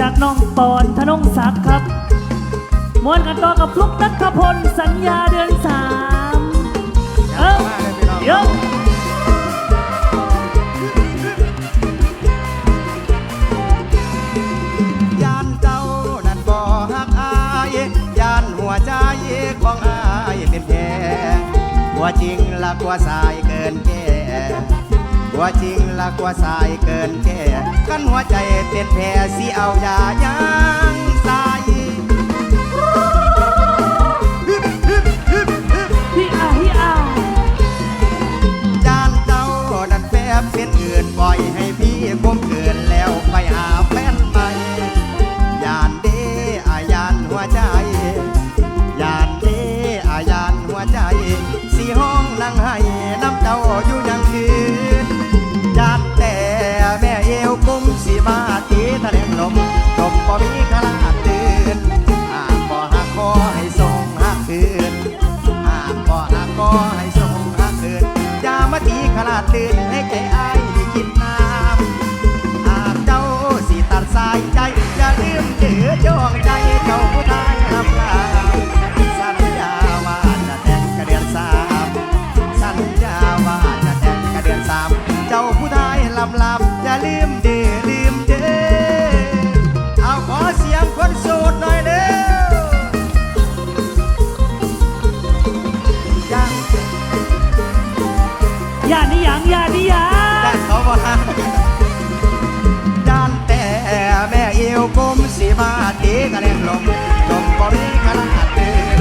จากน้องปอนธนงศักดิ์ครับมวนกันต่อกับฟลุกนัทพลสัญญาเดือนสามเอ้าเดี๋ยยานเจ้านั้นบ่ฮักอายยานหัวใจของอายเป็นแค่หัวจริงละกว่าสายเกินแก่ หัวจริงละกว่าสายเกินแก่กันหัวใจเป็นแผลสิเอายายา ให้ส่งหักคืนอย่ามาตีขลาดตื่นให้ใจอ้ายได้กินน้ำหากเจ้าสิตัดสายใจอย่าลืมเดือจองใจเจ้าผู้ชายลำลาสัญญาว่าจะแต่งกระเดือนสามสัญญาว่าจะแต่งกระเดือนสามเจ้าผู้ชายลำลำอย่าลืมเดือ หยังยานี่หยังได้เขาบ่าด้านแต่แม่เอวกลมสีมาตีกระเด็นลมลมบ่มีขนาดตื่น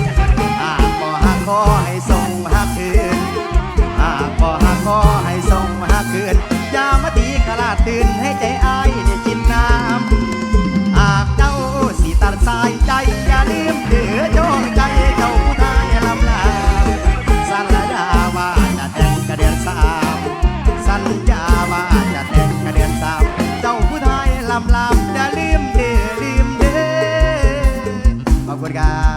หากบ่หักคอให้ทรงหักคืนหากบ่หักคอให้ทรงหักคืนยามาตีขลาดตื่นให้ใจอ้ายายลำลำอย่าลิมเดลิมเดขอบคุณครับ